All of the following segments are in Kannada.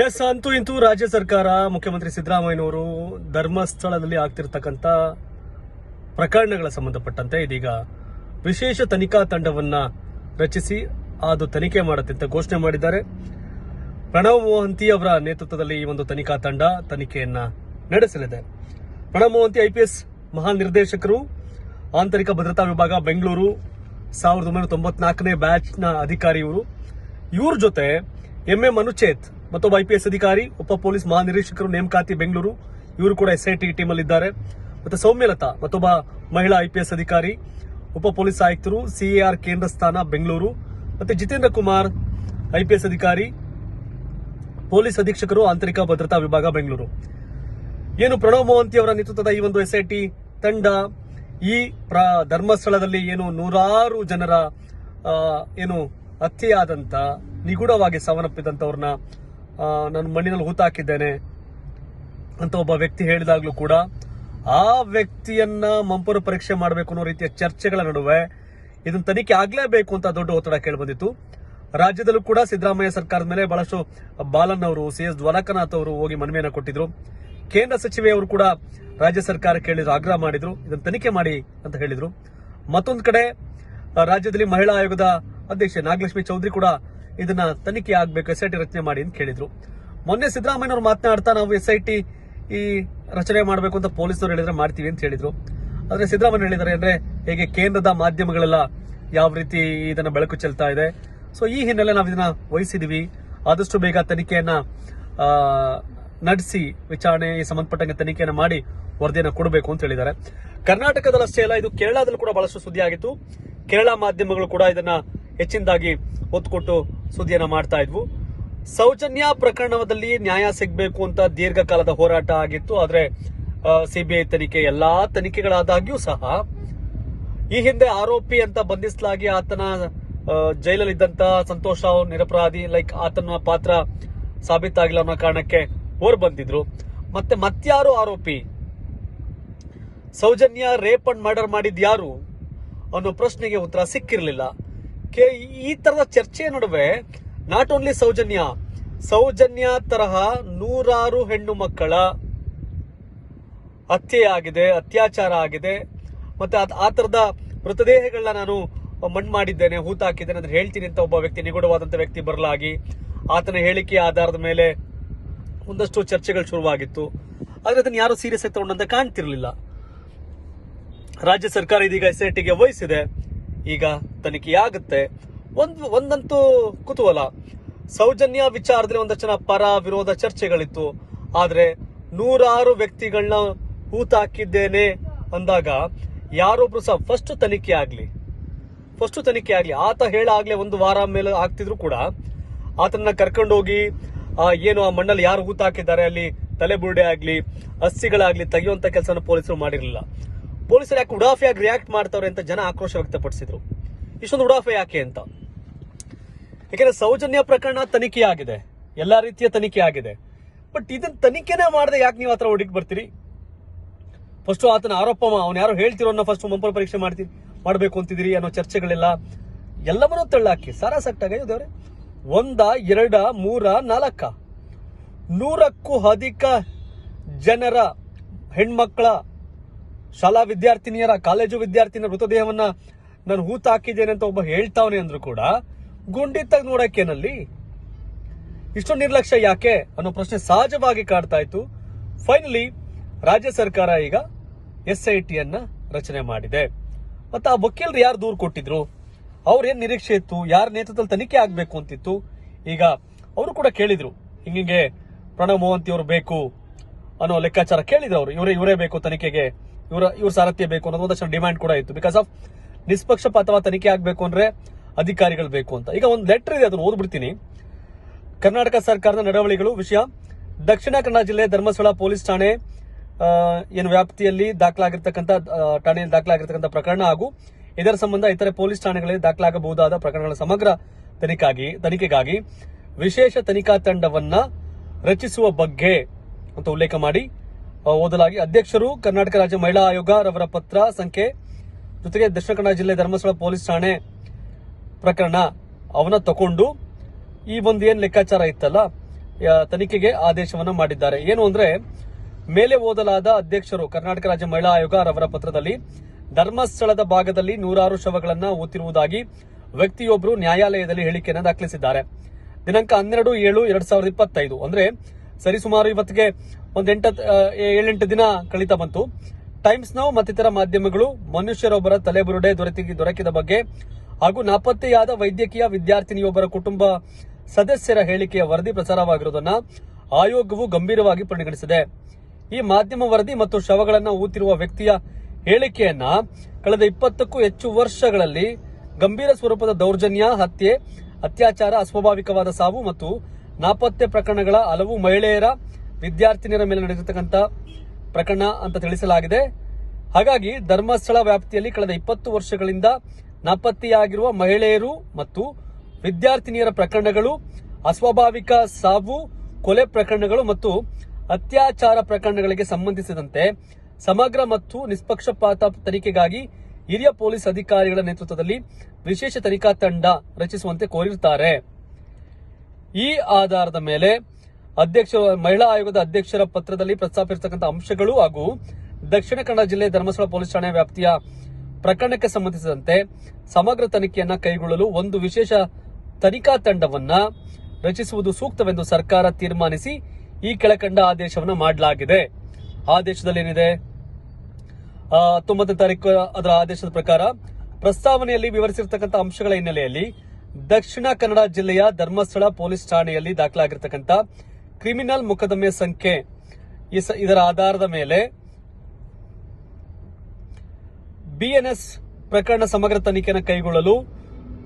ಎಸ್ ಅಂತೂ ಇಂತೂ ರಾಜ್ಯ ಸರ್ಕಾರ, ಮುಖ್ಯಮಂತ್ರಿ ಸಿದ್ದರಾಮಯ್ಯನವರು ಧರ್ಮಸ್ಥಳದಲ್ಲಿ ಆಗ್ತಿರ್ತಕ್ಕಂಥ ಪ್ರಕರಣಗಳ ಸಂಬಂಧಪಟ್ಟಂತೆ ಇದೀಗ ವಿಶೇಷ ತನಿಖಾ ತಂಡವನ್ನ ರಚಿಸಿ ಅದು ತನಿಖೆ ಮಾಡುತ್ತೆ ಅಂತ ಘೋಷಣೆ ಮಾಡಿದ್ದಾರೆ. ಪ್ರಣವ್ ಮೋಹಂತಿ ಅವರ ನೇತೃತ್ವದಲ್ಲಿ ಈ ಒಂದು ತನಿಖಾ ತಂಡ ತನಿಖೆಯನ್ನ ನಡೆಸಲಿದೆ. ಪ್ರಣವ್ ಮೋಹಂತಿ ಐಪಿಎಸ್ ಮಹಾನಿರ್ದೇಶಕರು ಆಂತರಿಕ ಭದ್ರತಾ ವಿಭಾಗ ಬೆಂಗಳೂರು, ಸಾವಿರದ ಒಂಬೈನೂರ ತೊಂಬತ್ನಾಲ್ಕನೇ ಬ್ಯಾಚ್ನ ಅಧಿಕಾರಿ ಇವರು ಜೊತೆ ಎಂ ಎ ಅನುಚೇತ್ ಮತ್ತೊಬ್ಬ ಐಪಿಎಸ್ ಅಧಿಕಾರಿ, ಉಪ ಪೊಲೀಸ್ ಮಹಾನಿರೀಕ್ಷಕರು, ನೇಮಕಾತಿ ಬೆಂಗಳೂರು, ಇವರು ಕೂಡ ಎಸ್ಐಟಿ ಅಲ್ಲಿ ಇದ್ದಾರೆ ಮತ್ತೆ ಸೌಮ್ಯಲತಾ ಮತ್ತೊಬ್ಬ ಮಹಿಳಾ ಐಪಿಎಸ್ ಅಧಿಕಾರಿ, ಉಪ ಪೊಲೀಸ್ ಆಯುಕ್ತರು ಸಿಎಆರ್ ಕೇಂದ್ರ ಸ್ಥಾನ ಬೆಂಗಳೂರು. ಮತ್ತೆ ಜಿತೇಂದ್ರ ಕುಮಾರ್ ಐಪಿಎಸ್ ಅಧಿಕಾರಿ, ಪೊಲೀಸ್ ಅಧೀಕ್ಷಕರು, ಆಂತರಿಕ ಭದ್ರತಾ ವಿಭಾಗ ಬೆಂಗಳೂರು. ಏನು ಪ್ರಣವ್ ಮೋಹಂತಿ ಅವರ ನೇತೃತ್ವದ ಈ ಒಂದು ಎಸ್ಐಟಿ ತಂಡ, ಈ ಧರ್ಮಸ್ಥಳದಲ್ಲಿ ಏನು ನೂರಾರು ಜನರ ಏನು ಹತ್ಯೆಯಾದಂತ, ನಿಗೂಢವಾಗಿ ಸಾವನ್ನಪ್ಪಿದಂತವ್ರನ್ನ ನಾನು ಮಣ್ಣಿನಲ್ಲಿ ಹೂತಾಕಿದ್ದೇನೆ ಅಂತ ಒಬ್ಬ ವ್ಯಕ್ತಿ ಹೇಳಿದಾಗ್ಲೂ ಕೂಡ ಆ ವ್ಯಕ್ತಿಯನ್ನ ಮಂಪರು ಪರೀಕ್ಷೆ ಮಾಡಬೇಕು ಅನ್ನೋ ರೀತಿಯ ಚರ್ಚೆಗಳ ನಡುವೆ ಇದನ್ನ ತನಿಖೆ ಆಗ್ಲೇಬೇಕು ಅಂತ ದೊಡ್ಡ ಒತ್ತಡ ಕೇಳಿಬಂದಿತ್ತು ರಾಜ್ಯದಲ್ಲೂ ಕೂಡ ಸಿದ್ದರಾಮಯ್ಯ ಸರ್ಕಾರದ ಮೇಲೆ ಬಹಳಷ್ಟು ಬಾಲನ್ ಅವರು, ಸಿ ಎಸ್ ದ್ವಾರಕನಾಥ್ ಅವರು ಹೋಗಿ ಮನವಿಯನ್ನು ಕೊಟ್ಟಿದ್ರು. ಕೇಂದ್ರ ಸಚಿವೆಯವರು ಕೂಡ ರಾಜ್ಯ ಸರ್ಕಾರ ಕೇಳಿದ್ರು ಆಗ್ರಹ ಮಾಡಿದ್ರು. ಇದನ್ನು ತನಿಖೆ ಮಾಡಿ ಅಂತ ಹೇಳಿದ್ರು. ಮತ್ತೊಂದು ಕಡೆ, ರಾಜ್ಯದಲ್ಲಿ ಮಹಿಳಾ ಆಯೋಗದ ಅಧ್ಯಕ್ಷೆ ನಾಗಲಕ್ಷ್ಮಿ ಚೌಧರಿ ಕೂಡ ಇದನ್ನ ತನಿಖೆ ಆಗ್ಬೇಕು ಎಸ್ ಐ ಟಿ ರಚನೆ ಮಾಡಿ ಅಂತ ಕೇಳಿದ್ರು. ಮೊನ್ನೆ ಸಿದ್ದರಾಮಯ್ಯನವರು ಮಾತನಾಡ್ತಾ ನಾವು ಎಸ್ ಐ ಟಿ ಈ ರಚನೆ ಮಾಡಬೇಕು ಅಂತ ಪೊಲೀಸರು ಹೇಳಿದ್ರೆ ಮಾಡ್ತೀವಿ ಅಂತ ಹೇಳಿದ್ರು. ಆದ್ರೆ ಸಿದ್ದರಾಮಯ್ಯ ಹೇಳಿದ್ದಾರೆ ಅಂದ್ರೆ ಹೇಗೆ ಕೇಂದ್ರದ ಮಾಧ್ಯಮಗಳೆಲ್ಲ ಯಾವ ರೀತಿ ಇದನ್ನ ಬೆಳಕು ಚೆಲ್ತಾ ಇದೆ. ಸೊ ಈ ಹಿನ್ನೆಲೆ ನಾವು ಇದನ್ನ ವಹಿಸಿದೀವಿ. ಆದಷ್ಟು ಬೇಗ ತನಿಖೆಯನ್ನ ನಡೆಸಿ ವಿಚಾರಣೆ ಸಂಬಂಧಪಟ್ಟಂಗೆ ತನಿಖೆಯನ್ನು ಮಾಡಿ ವರದಿಯನ್ನು ಕೊಡಬೇಕು ಅಂತ ಹೇಳಿದ್ದಾರೆ. ಕರ್ನಾಟಕದಲ್ಲಷ್ಟೇ ಅಲ್ಲ, ಇದು ಕೇರಳದಲ್ಲೂ ಕೂಡ ಬಹಳಷ್ಟು ಸುದ್ದಿ ಆಗಿತ್ತು. ಕೇರಳ ಮಾಧ್ಯಮಗಳು ಕೂಡ ಇದನ್ನ ಹೆಚ್ಚಿನದಾಗಿ ಒತ್ತು ಕೊಟ್ಟು ಸುದ್ದಿಯನ್ನ ಮಾಡ್ತಾ ಇದ್ವು. ಸೌಜನ್ಯ ಪ್ರಕರಣದಲ್ಲಿ ನ್ಯಾಯ ಸಿಗಬೇಕು ಅಂತ ದೀರ್ಘಕಾಲದ ಹೋರಾಟ ಆಗಿತ್ತು. ಆದ್ರೆ ಸಿಬಿಐ ತನಿಖೆ ಎಲ್ಲಾ ತನಿಖೆಗಳಾದಾಗ್ಯೂ ಸಹ ಈ ಹಿಂದೆ ಆರೋಪಿ ಅಂತ ಬಂಧಿಸಲಾಗಿ ಆತನ ಜೈಲಲ್ಲಿ ಇದ್ದಂತ ಸಂತೋಷ್ ನಿರಪರಾಧಿ, ಲೈಕ್ ಆತನ ಪಾತ್ರ ಸಾಬೀತಾಗಿಲ್ಲ ಅನ್ನೋ ಕಾರಣಕ್ಕೆ ಹೊರ್ ಬಂದಿದ್ರು. ಮತ್ತೆ ಮತ್ಯಾರು ಆರೋಪಿ? ಸೌಜನ್ಯ ರೇಪ್ ಅಂಡ್ ಮರ್ಡರ್ ಮಾಡಿದ್ಯಾರು ಅನ್ನೋ ಪ್ರಶ್ನೆಗೆ ಉತ್ತರ ಸಿಕ್ಕಿರಲಿಲ್ಲ. ಕೆ, ಈ ತರದ ಚರ್ಚೆ ನಡುವೆ ನಾಟ್ ಓನ್ಲಿ ಸೌಜನ್ಯ ಸೌಜನ್ಯ ತರಹ ನೂರಾರು ಹೆಣ್ಣು ಮಕ್ಕಳ ಹತ್ಯೆ ಆಗಿದೆ, ಅತ್ಯಾಚಾರ ಆಗಿದೆ. ಮತ್ತೆ ಆ ತರದ ಮೃತದೇಹಗಳನ್ನ ನಾನು ಮಣ್ಣು ಮಾಡಿದ್ದೇನೆ ಹೂತಾಕಿದ್ದೇನೆ ಅಂದ್ರೆ ಹೇಳ್ತೀನಿ ಅಂತ ಒಬ್ಬ ವ್ಯಕ್ತಿ, ನಿಗೂಢವಾದಂತ ವ್ಯಕ್ತಿ ಬರಲಾಗಿ ಆತನ ಹೇಳಿಕೆ ಆಧಾರದ ಮೇಲೆ ಒಂದಷ್ಟು ಚರ್ಚೆಗಳು ಶುರುವಾಗಿತ್ತು. ಆದ್ರೆ ಅದನ್ನ ಯಾರು ಸೀರಿಯಸ್ ಆಗಿ ತಗೊಂಡಂತ ಕಾಣ್ತಿರ್ಲಿಲ್ಲ. ರಾಜ್ಯ ಸರ್ಕಾರ ಇದೀಗ ಎಸ್ಐಟಿಗೆ ವಹಿಸಿದೆ. ಈಗ ತನಿಖೆಯಾಗುತ್ತೆ. ಒಂದು, ಒಂದಂತೂ ಕುತೂಹಲ. ಸೌಜನ್ಯ ವಿಚಾರದಲ್ಲಿ ಒಂದಷ್ಟು ಜನ ಪರ ವಿರೋಧ ಚರ್ಚೆಗಳಿತ್ತು. ಆದ್ರೆ ನೂರಾರು ವ್ಯಕ್ತಿಗಳನ್ನ ಹೂತಾಕಿದ್ದೇನೆ ಅಂದಾಗ ಯಾರೊಬ್ರು ಸಹ ಫಸ್ಟ್ ತನಿಖೆ ಆಗ್ಲಿ ಫಸ್ಟ್ ತನಿಖೆ ಆಗ್ಲಿ, ಆತ ಹೇಳಾಗ್ಲೇ ಒಂದು ವಾರ ಮೇಲೆ ಆಗ್ತಿದ್ರು ಕೂಡ. ಆತನ ಕರ್ಕೊಂಡೋಗಿ ಏನು ಆ ಮಣ್ಣಲ್ಲಿ ಯಾರು ಹೂತಾಕಿದ್ದಾರೆ ಅಲ್ಲಿ ತಲೆಬುರುಡೆ ಆಗ್ಲಿ ಅಸ್ಥಿಗಳಾಗ್ಲಿ ತೆಗೆಯುವಂತ ಕೆಲಸನ ಪೊಲೀಸರು ಮಾಡಿರಲಿಲ್ಲ. ಪೊಲೀಸರು ಯಾಕೆ ಉಡಾಫೆಯಾಗಿ ರಿಯಾಕ್ಟ್ ಮಾಡ್ತಾವ್ರೆ ಅಂತ ಜನ ಆಕ್ರೋಶ ವ್ಯಕ್ತಪಡಿಸಿದ್ರು. ಇಷ್ಟೊಂದು ಉಡಾಫೆ ಯಾಕೆ ಅಂತ? ಯಾಕಂದ್ರೆ ಸೌಜನ್ಯ ಪ್ರಕರಣ ತನಿಖೆ ಆಗಿದೆ. ಎಲ್ಲಾ ರೀತಿಯ ತನಿಖೆ ಆಗಿದೆ. ಬಟ್ ಇದನ್ನ ತನಿಖೆನೇ ಮಾಡದೆ ಯಾಕೆ ನೀವು ಆತರ ಹೊಡಿಕ್ ಬರ್ತೀರಿ? ಫಸ್ಟ್ ಆತನ ಆರೋಪ ಅವ್ನು ಯಾರು ಹೇಳ್ತಿರೋ ಅನ್ನೋ ಫಸ್ಟ್ ಮಂಪಲ್ ಪರೀಕ್ಷೆ ಮಾಡ್ತೀರಿ ಮಾಡಬೇಕು ಅಂತಿದ್ದೀರಿ ಅನ್ನೋ ಚರ್ಚೆಗಳೆಲ್ಲ ಎಲ್ಲವನ್ನೂ ತಳ್ಳಾಕಿ ಸಾರಾ ಸಟ್ಟಾಗ ದೇವ್ರೆ ಒಂದ, ಎರಡ, ಮೂರ ನಾಲ್ಕ ನೂರಕ್ಕೂ ಅಧಿಕ ಜನರ ಹೆಣ್ಮಕ್ಕಳ ಶಾಲಾ ವಿದ್ಯಾರ್ಥಿನಿಯರ, ಕಾಲೇಜು ವಿದ್ಯಾರ್ಥಿನಿಯರ ಮೃತದೇಹವನ್ನ ನಾನು ಹೂತ ಹಾಕಿದ್ದೇನೆ ಅಂತ ಒಬ್ಬ ಹೇಳ್ತಾವನೆ ಅಂದ್ರು ಕೂಡ ಗುಂಡಿತ್ತಾಗ ನೋಡಕ್ಕೇನಲ್ಲಿ ಇಷ್ಟು ನಿರ್ಲಕ್ಷ್ಯ ಯಾಕೆ ಅನ್ನೋ ಪ್ರಶ್ನೆ ಸಹಜವಾಗಿ ಕಾಡ್ತಾ ಇತ್ತು. ಫೈನಲಿ ರಾಜ್ಯ ಸರ್ಕಾರ ಈಗ ಎಸ್ ಐ ರಚನೆ ಮಾಡಿದೆ. ಮತ್ತೆ ಆ ವಕೀಲರು ಯಾರು ದೂರು ಕೊಟ್ಟಿದ್ರು? ಅವ್ರ ಏನ್ ನಿರೀಕ್ಷೆ ಇತ್ತು? ಯಾರ ನೇತೃತ್ವದಲ್ಲಿ ತನಿಖೆ ಆಗ್ಬೇಕು ಅಂತಿತ್ತು? ಈಗ ಅವರು ಕೂಡ ಕೇಳಿದ್ರು. ಹಿಂಗಿಂಗೆ ಪ್ರಣವ್ ಮೋಹಂತಿ ಅವರು ಬೇಕು ಅನ್ನೋ ಲೆಕ್ಕಾಚಾರ ಕೇಳಿದ್ರು ಅವರು. ಇವರೇ ಇವರೇ ಬೇಕು ತನಿಖೆಗೆ. ಇವರ ಇವ್ರ ಸಾರಥ್ಯ ಬೇಕು ಅನ್ನೋದು ಒಂದಷ್ಟು ಡಿಮ್ಯಾಂಡ್ ಕೂಡ ಇತ್ತು. ಬಿಕಾಸ್ ಆಫ್ ಅಥವಾ ತನಿಖೆ ಆಗಬೇಕು ಅಂದ್ರೆ ಅಧಿಕಾರಿಗಳು ಬೇಕು ಅಂತ. ಈಗ ಒಂದು ಲೆಟರ್ ಇದೆ, ಅದನ್ನು ಓದ್ಬಿಡ್ತೀನಿ. ಕರ್ನಾಟಕ ಸರ್ಕಾರದ ನಡವಳಿಗಳು ವಿಷಯ. ದಕ್ಷಿಣ ಕನ್ನಡ ಜಿಲ್ಲೆ ಧರ್ಮಸ್ಥಳ ಪೊಲೀಸ್ ಠಾಣೆ ಏನು ವ್ಯಾಪ್ತಿಯಲ್ಲಿ ದಾಖಲಾಗಿರ್ತಕ್ಕಂಥ ಠಾಣೆಯಲ್ಲಿ ದಾಖಲಾಗಿರ್ತಕ್ಕಂಥ ಪ್ರಕರಣ ಹಾಗೂ ಇದರ ಸಂಬಂಧ ಇತರೆ ಪೊಲೀಸ್ ಠಾಣೆಗಳಲ್ಲಿ ದಾಖಲಾಗಬಹುದಾದ ಪ್ರಕರಣಗಳ ಸಮಗ್ರ ತನಿಖೆಗಾಗಿ ತನಿಖೆಗಾಗಿ ವಿಶೇಷ ತನಿಖಾ ತಂಡವನ್ನ ರಚಿಸುವ ಬಗ್ಗೆ ಅಂತ ಉಲ್ಲೇಖ ಮಾಡಿ. ಓದಲಾಗಿ ಅಧ್ಯಕ್ಷರು ಕರ್ನಾಟಕ ರಾಜ್ಯ ಮಹಿಳಾ ಆಯೋಗ ರವರ ಪತ್ರ ಸಂಖ್ಯೆ ಜೊತೆಗೆ ದಕ್ಷಿಣ ಕನ್ನಡ ಜಿಲ್ಲೆ ಧರ್ಮಸ್ಥಳ ಪೊಲೀಸ್ ಠಾಣೆ ಪ್ರಕರಣ ಅವನ್ನ ತಕೊಂಡು ಈ ಒಂದು ಏನು ಲೆಕ್ಕಾಚಾರ ಇತ್ತಲ್ಲ ತನಿಖೆಗೆ ಆದೇಶವನ್ನ ಮಾಡಿದ್ದಾರೆ. ಏನು ಅಂದ್ರೆ, ಮೇಲೆ ಓದಲಾದ ಅಧ್ಯಕ್ಷರು ಕರ್ನಾಟಕ ರಾಜ್ಯ ಮಹಿಳಾ ಆಯೋಗ ರವರ ಪತ್ರದಲ್ಲಿ ಧರ್ಮಸ್ಥಳದ ಭಾಗದಲ್ಲಿ ನೂರಾರು ಶವಗಳನ್ನು ಓದ್ತಿರುವುದಾಗಿ ವ್ಯಕ್ತಿಯೊಬ್ಬರು ನ್ಯಾಯಾಲಯದಲ್ಲಿ ಹೇಳಿಕೆಯನ್ನು ದಾಖಲಿಸಿದ್ದಾರೆ. ದಿನಾಂಕ ಹನ್ನೆರಡು ಏಳು ಎರಡ್ ಸಾವಿರದ ಇಪ್ಪತ್ತೈದು. ಅಂದ್ರೆ ಸರಿಸುಮಾರು ಇವತ್ತಿಗೆ ಒಂದ್ ಎಂಟ ಏಳೆಂಟು ದಿನ ಕಳೀತಾ ಬಂತು. ಟೈಮ್ಸ್ ನೌ ಮತ್ತಿತರ ಮಾಧ್ಯಮಗಳು ಮನುಷ್ಯರೊಬ್ಬರ ತಲೆಬುರುಡೆ ದೊರೆತಿ, ದೊರಕಿದ ಬಗ್ಗೆ ಹಾಗೂ ನಾಪತ್ತೆಯಾದ ವೈದ್ಯಕೀಯ ವಿದ್ಯಾರ್ಥಿನಿಯೊಬ್ಬರ ಕುಟುಂಬ ಸದಸ್ಯರ ಹೇಳಿಕೆಯ ವರದಿ ಪ್ರಸಾರವಾಗಿರುವುದನ್ನ ಆಯೋಗವು ಗಂಭೀರವಾಗಿ ಪರಿಗಣಿಸಿದೆ. ಈ ಮಾಧ್ಯಮ ವರದಿ ಮತ್ತು ಶವಗಳನ್ನು ಊತಿರುವ ವ್ಯಕ್ತಿಯ ಹೇಳಿಕೆಯನ್ನ ಕಳೆದ ಇಪ್ಪತ್ತಕ್ಕೂ ಹೆಚ್ಚು ವರ್ಷಗಳಲ್ಲಿ ಗಂಭೀರ ಸ್ವರೂಪದ ದೌರ್ಜನ್ಯ, ಹತ್ಯೆ, ಅತ್ಯಾಚಾರ, ಅಸ್ವಾಭಾವಿಕವಾದ ಸಾವು ಮತ್ತು ನಾಪತ್ತೆ ಪ್ರಕರಣಗಳ ಹಲವು ಮಹಿಳೆಯರ ವಿದ್ಯಾರ್ಥಿನಿಯರ ಮೇಲೆ ನಡೆದಿರ್ತಕ್ಕಂಥ ಪ್ರಕರಣ ಅಂತ ತಿಳಿಸಲಾಗಿದೆ. ಹಾಗಾಗಿ ಧರ್ಮಸ್ಥಳ ವ್ಯಾಪ್ತಿಯಲ್ಲಿ ಕಳೆದ ಇಪ್ಪತ್ತು ವರ್ಷಗಳಿಂದ ನಾಪತ್ತೆಯಾಗಿರುವ ಮಹಿಳೆಯರು ಮತ್ತು ವಿದ್ಯಾರ್ಥಿನಿಯರ ಪ್ರಕರಣಗಳು, ಅಸ್ವಾಭಾವಿಕ ಸಾವು, ಕೊಲೆ ಪ್ರಕರಣಗಳು ಮತ್ತು ಅತ್ಯಾಚಾರ ಪ್ರಕರಣಗಳಿಗೆ ಸಂಬಂಧಿಸಿದಂತೆ ಸಮಗ್ರ ಮತ್ತು ನಿಷ್ಪಕ್ಷಪಾತ ತನಿಖೆಗಾಗಿ ಹಿರಿಯ ಪೊಲೀಸ್ ಅಧಿಕಾರಿಗಳ ನೇತೃತ್ವದಲ್ಲಿ ವಿಶೇಷ ತನಿಖಾ ತಂಡ ರಚಿಸುವಂತೆ ಕೋರಿರುತ್ತಾರೆ. ಈ ಆಧಾರದ ಮೇಲೆ ಅಧ್ಯಕ್ಷ, ಮಹಿಳಾ ಆಯೋಗದ ಅಧ್ಯಕ್ಷರ ಪತ್ರದಲ್ಲಿ ಪ್ರಸ್ತಾಪಿಸಿರ್ತಕ್ಕಂಥ ಅಂಶಗಳು ಹಾಗೂ ದಕ್ಷಿಣ ಕನ್ನಡ ಜಿಲ್ಲೆ ಧರ್ಮಸ್ಥಳ ಪೊಲೀಸ್ ಠಾಣೆ ವ್ಯಾಪ್ತಿಯ ಪ್ರಕರಣಕ್ಕೆ ಸಂಬಂಧಿಸಿದಂತೆ ಸಮಗ್ರ ತನಿಖೆಯನ್ನ ಕೈಗೊಳ್ಳಲು ಒಂದು ವಿಶೇಷ ತನಿಖಾ ತಂಡವನ್ನ ರಚಿಸುವುದು ಸೂಕ್ತವೆಂದು ಸರ್ಕಾರ ತೀರ್ಮಾನಿಸಿ ಈ ಕೆಳಕಂಡ ಆದೇಶವನ್ನು ಮಾಡಲಾಗಿದೆ. ಆದೇಶದಲ್ಲಿ ಏನಿದೆ ಹತ್ತೊಂಬತ್ತನೇ ತಾರೀಕು ಅದರ ಆದೇಶದ ಪ್ರಕಾರ ಪ್ರಸ್ತಾವನೆಯಲ್ಲಿ ವಿವರಿಸಿರ್ತಕ್ಕಂಥ ಅಂಶಗಳ ಹಿನ್ನೆಲೆಯಲ್ಲಿ ದಕ್ಷಿಣ ಕನ್ನಡ ಜಿಲ್ಲೆಯ ಧರ್ಮಸ್ಥಳ ಪೊಲೀಸ್ ಠಾಣೆಯಲ್ಲಿ ದಾಖಲಾಗಿರ್ತಕ್ಕಂಥ ಕ್ರಿಮಿನಲ್ ಮೊಕದ್ದಮೆ ಸಂಖ್ಯೆ ಇದರ ಆಧಾರದ ಮೇಲೆ ಬಿಎನ್ಎಸ್ ಪ್ರಕರಣ ಸಮಗ್ರ ತನಿಖೆಯನ್ನು ಕೈಗೊಳ್ಳಲು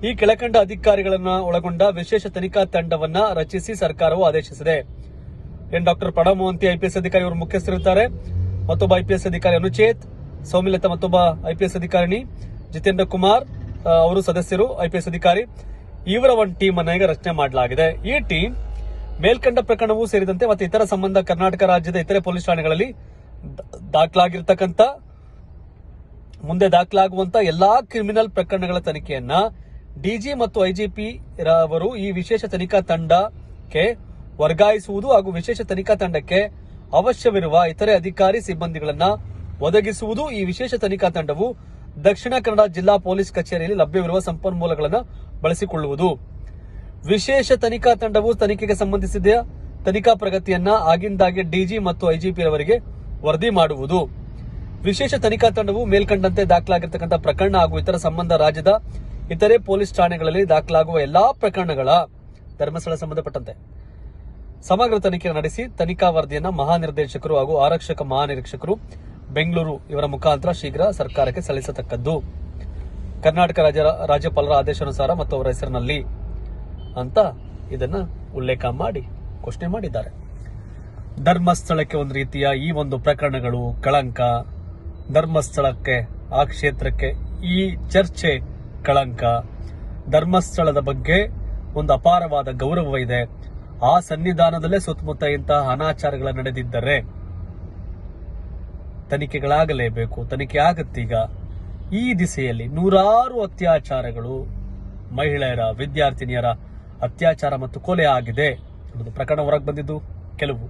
ಈ ಕೆಳಕಂಡ ಅಧಿಕಾರಿಗಳನ್ನು ಒಳಗೊಂಡ ವಿಶೇಷ ತನಿಖಾ ತಂಡವನ್ನು ರಚಿಸಿ ಸರ್ಕಾರವು ಆದೇಶಿಸಿದೆ. N doctor Pranav Mohanty IPS ಅಧಿಕಾರಿ ಅವರು ಮುಖ್ಯಸ್ಥರಿರುತ್ತಾರೆ. ಮತ್ತೊಬ್ಬ ಐಪಿಎಸ್ ಅಧಿಕಾರಿ ಅನುಚೇತ್ ಸೌಮ್ಯಲತಾ ಮತ್ತೊಬ್ಬ ಐಪಿಎಸ್ ಅಧಿಕಾರಿಣಿ ಜಿತೇಂದ್ರ ಕುಮಾರ್ ಅವರು ಸದಸ್ಯರು ಐಪಿಎಸ್ ಅಧಿಕಾರಿ. ಇವರ ಒಂದು ಟೀಮ್ ಅನ್ನ ರಚನೆ ಮಾಡಲಾಗಿದೆ. ಈ ಟೀಮ್ ಮೇಲ್ಕಂಡ ಪ್ರಕರಣವೂ ಸೇರಿದಂತೆ ಮತ್ತು ಇತರ ಸಂಬಂಧ ಕರ್ನಾಟಕ ರಾಜ್ಯದ ಇತರೆ ಪೊಲೀಸ್ ಠಾಣೆಗಳಲ್ಲಿ ದಾಖಲಾಗಿರ್ತಕ್ಕಂಥ, ಮುಂದೆ ದಾಖಲಾಗುವಂತ ಎಲ್ಲಾ ಕ್ರಿಮಿನಲ್ ಪ್ರಕರಣಗಳ ತನಿಖೆಯನ್ನ ಡಿಜಿ ಮತ್ತು ಐಜಿಪಿ ರವರು ಈ ವಿಶೇಷ ತನಿಖಾ ತಂಡಕ್ಕೆ ವರ್ಗಾಯಿಸುವುದು ಹಾಗೂ ವಿಶೇಷ ತನಿಖಾ ತಂಡಕ್ಕೆ ಅವಶ್ಯವಿರುವ ಇತರೆ ಅಧಿಕಾರಿ ಸಿಬ್ಬಂದಿಗಳನ್ನ ಒದಗಿಸುವುದು ಈ ವಿಶೇಷ ತನಿಖಾ ತಂಡವು ದಕ್ಷಿಣ ಕನ್ನಡ ಜಿಲ್ಲಾ ಪೊಲೀಸ್ ಕಚೇರಿಯಲ್ಲಿ ಲಭ್ಯವಿರುವ ಸಂಪನ್ಮೂಲಗಳನ್ನು ಬಳಸಿಕೊಳ್ಳುವುದು. ವಿಶೇಷ ತನಿಖಾ ತಂಡವು ತನಿಖೆಗೆ ಸಂಬಂಧಿಸಿದ ತನಿಖಾ ಪ್ರಗತಿಯನ್ನ ಆಗಿಂದಾಗೆ ಡಿಜಿ ಮತ್ತು ಐಜಿಪಿ ರವರಿಗೆ ವರದಿ ಮಾಡುವುದು. ವಿಶೇಷ ತನಿಖಾ ತಂಡವು ಮೇಲ್ಕಂಡಂತೆ ದಾಖಲಾಗಿರ್ತಕ್ಕಂಥ ಪ್ರಕರಣ ಹಾಗೂ ಇತರ ಸಂಬಂಧ ರಾಜ್ಯದ ಇತರೆ ಪೊಲೀಸ್ ಠಾಣೆಗಳಲ್ಲಿ ದಾಖಲಾಗುವ ಎಲ್ಲಾ ಪ್ರಕರಣಗಳ ಧರ್ಮಸ್ಥಳ ಸಂಬಂಧಪಟ್ಟಂತೆ. ಸಮಗ್ರ ತನಿಖೆ ನಡೆಸಿ ತನಿಖಾ ವರದಿಯನ್ನ ಮಹಾನಿರ್ದೇಶಕರು ಹಾಗೂ ಆರಕ್ಷಕ ಮಹಾನಿರೀಕ್ಷಕರು ಬೆಂಗಳೂರು ಇವರ ಮುಖಾಂತರ ಶೀಘ್ರ ಸರ್ಕಾರಕ್ಕೆ ಸಲ್ಲಿಸತಕ್ಕದ್ದು. ಕರ್ನಾಟಕ ರಾಜ್ಯ ರಾಜ್ಯಪಾಲರ ಆದೇಶಾನುಸಾರ ಮತ್ತು ಅವರ ಹೆಸರಿನಲ್ಲಿ. ಅಂತ ಇದನ್ನ ಉಲ್ಲೇಖ ಮಾಡಿ, ಘೋಷಣೆ ಮಾಡಿದ್ದಾರೆ. ಧರ್ಮಸ್ಥಳಕ್ಕೆ ಒಂದು ರೀತಿಯ ಈ ಒಂದು ಪ್ರಕರಣಗಳು ಕಳಂಕ. ಧರ್ಮಸ್ಥಳಕ್ಕೆ, ಆ ಕ್ಷೇತ್ರಕ್ಕೆ ಈ ಚರ್ಚೆ ಕಳಂಕ. ಧರ್ಮಸ್ಥಳದ ಬಗ್ಗೆ ಒಂದು ಅಪಾರವಾದ ಗೌರವ ಇದೆ. ಆ ಸನ್ನಿಧಾನದಲ್ಲೇ ಸುತ್ತಮುತ್ತ ಇಂತಹ ಅನಾಚಾರಗಳ ನಡೆದಿದ್ದರೆ ತನಿಖೆಗಳಾಗಲೇಬೇಕು, ತನಿಖೆ ಆಗತ್ತೀಗ ಈ ದಿಸೆಯಲ್ಲಿ ನೂರಾರು ಅತ್ಯಾಚಾರಗಳು ಮಹಿಳೆಯರ, ವಿದ್ಯಾರ್ಥಿನಿಯರ ಅತ್ಯಾಚಾರ ಮತ್ತು ಕೊಲೆ ಆಗಿದೆ ಅನ್ನೋದು ಪ್ರಕರಣ ಹೊರಗೆ ಬಂದಿದ್ದು ಕೆಲವು.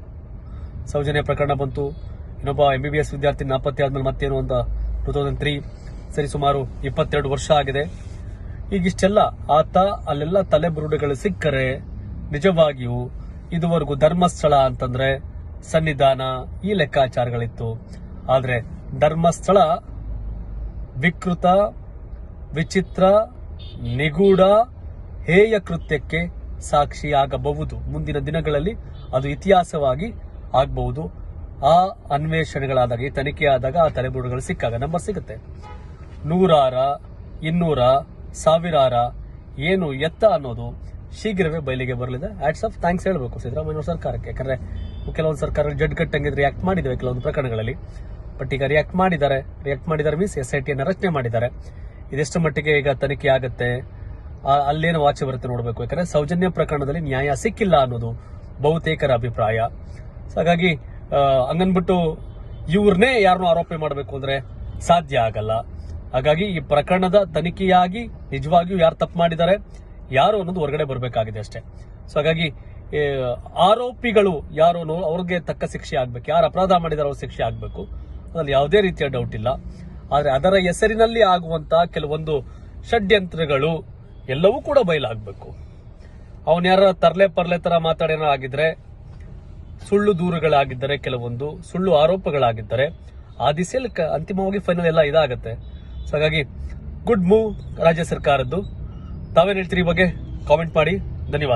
ಸೌಜನ್ಯ ಪ್ರಕರಣ ಬಂತು. ಇನ್ನೊಬ್ಬ ಎಂ ಬಿ ಬಿ ಎಸ್ ವಿದ್ಯಾರ್ಥಿ ನಾಪತ್ತೆ ಆದ್ಮೇಲೆ ಮತ್ತೇನು ಅಂತ ಟೂ ತೌಸಂಡ್ ತ್ರೀ ಸರಿ ಸುಮಾರು ಇಪ್ಪತ್ತೆರಡು ವರ್ಷ ಆಗಿದೆ. ಈಗ ಇಷ್ಟೆಲ್ಲ ಆತ ಅಲ್ಲೆಲ್ಲ ತಲೆಬುರುಡೆಗಳು ಸಿಕ್ಕರೆ ನಿಜವಾಗಿಯೂ ಇದುವರೆಗೂ ಧರ್ಮಸ್ಥಳ ಅಂತಂದ್ರೆ ಸನ್ನಿಧಾನ ಈ ಲೆಕ್ಕಾಚಾರಗಳಿತ್ತು. ಆದರೆ ಧರ್ಮಸ್ಥಳ ವಿಕೃತ, ವಿಚಿತ್ರ, ನಿಗೂಢ ಹೇಯ ಕೃತ್ಯಕ್ಕೆ ಸಾಕ್ಷಿಯಾಗಬಹುದು. ಮುಂದಿನ ದಿನಗಳಲ್ಲಿ ಅದು ಇತಿಹಾಸವಾಗಿ ಆಗಬಹುದು. ಆ ಅನ್ವೇಷಣೆಗಳಾದಾಗ, ಈ ತನಿಖೆ ಆದಾಗ ಆ ತಲೆಬೂರುಗಳು ಸಿಕ್ಕಾಗ ನಂಬರ್ ಸಿಗುತ್ತೆ. ನೂರಾರ, ಇನ್ನೂರ, ಸಾವಿರಾರ, ಏನು ಎತ್ತ ಅನ್ನೋದು ಶೀಘ್ರವೇ ಬಯಲಿಗೆ ಬರಲಿದೆ. ಆಟ್ಸ್ ಆಫ್ ಥ್ಯಾಂಕ್ಸ್ ಹೇಳಬೇಕು ಸಿದ್ದರಾಮಯ್ಯ ಸರ್ಕಾರಕ್ಕೆ. ಯಾಕಂದ್ರೆ ಕೆಲವೊಂದು ಸರ್ಕಾರಗಳು ಜಡ್ ಕಟ್ಟಂಗಿದ್ರೆ ರಿಯಾಕ್ಟ್ ಮಾಡಿದ್ದೇವೆ ಕೆಲವೊಂದು ಪ್ರಕರಣಗಳಲ್ಲಿ. ಬಟ್ ಈಗ ರಿಯಾಕ್ಟ್ ಮಾಡಿದ್ದಾರೆ. ರಿಯಾಕ್ಟ್ ಮಾಡಿದ್ದಾರೆ ಮೀನ್ಸ್ ಎಸ್ ಐ ಟಿಯನ್ನು ರಚನೆ ಮಾಡಿದ್ದಾರೆ. ಇದೆಷ್ಟು ಮಟ್ಟಿಗೆ ಈಗ ತನಿಖೆ ಆಗುತ್ತೆ ಅಲ್ಲೇನು ವಾಚೆ ಬರುತ್ತೆ ನೋಡಬೇಕು. ಯಾಕಂದ್ರೆ ಸೌಜನ್ಯ ಪ್ರಕರಣದಲ್ಲಿ ನ್ಯಾಯ ಸಿಕ್ಕಿಲ್ಲ ಅನ್ನೋದು ಬಹುತೇಕರ ಅಭಿಪ್ರಾಯ. ಹಾಗಾಗಿ ಹಂಗನ್ಬಿಟ್ಟು ಇವ್ರನ್ನೇ ಯಾರನ್ನೂ ಆರೋಪ ಮಾಡಬೇಕು ಅಂದ್ರೆ ಸಾಧ್ಯ ಆಗಲ್ಲ. ಹಾಗಾಗಿ ಈ ಪ್ರಕರಣದ ತನಿಖೆಯಾಗಿ ನಿಜವಾಗಿಯೂ ಯಾರು ತಪ್ಪು ಮಾಡಿದ್ದಾರೆ, ಯಾರು ಅನ್ನೋದು ಹೊರಗಡೆ ಬರಬೇಕಾಗಿದೆ ಅಷ್ಟೇ. ಸೊ ಹಾಗಾಗಿ ಆರೋಪಿಗಳು ಯಾರು ಅವ್ರಿಗೆ ತಕ್ಕ ಶಿಕ್ಷೆ ಆಗ್ಬೇಕು. ಯಾರು ಅಪರಾಧ ಮಾಡಿದಾರೋ ಅವ್ರ ಶಿಕ್ಷೆ ಆಗ್ಬೇಕು. ಅದ್ರಲ್ಲಿ ಯಾವುದೇ ರೀತಿಯ ಡೌಟ್ ಇಲ್ಲ. ಆದರೆ ಅದರ ಹೆಸರಿನಲ್ಲಿ ಆಗುವಂತಹ ಕೆಲವೊಂದು ಷಡ್ಯಂತ್ರಗಳು ಎಲ್ಲವೂ ಕೂಡ ಬಯಲಾಗಬೇಕು. ಅವನ್ ಯಾರ ತರ್ಲೆ ಪರ್ಲೆ ತರ ಮಾತಾಡೇನೋ ಆಗಿದ್ರೆ ಸುಳ್ಳು ದೂರುಗಳಾಗಿದ್ದರೆ ಕೆಲವೊಂದು, ಸುಳ್ಳು ಆರೋಪಗಳಾಗಿದ್ದರೆ, ಆ ದಿಸೆಯಲ್ಲಿ ಅಂತಿಮವಾಗಿ ಫೈನಲ್ ಎಲ್ಲ ಇದಾಗತ್ತೆ. ಸೊ ಹಾಗಾಗಿ ಗುಡ್ ಮೂವ್ ರಾಜ್ಯ ಸರ್ಕಾರದ್ದು. ತಾವೇನು ಹೇಳ್ತೀರಿ ಈ ಬಗ್ಗೆ? ಕಾಮೆಂಟ್ ಮಾಡಿ. ಧನ್ಯವಾದ.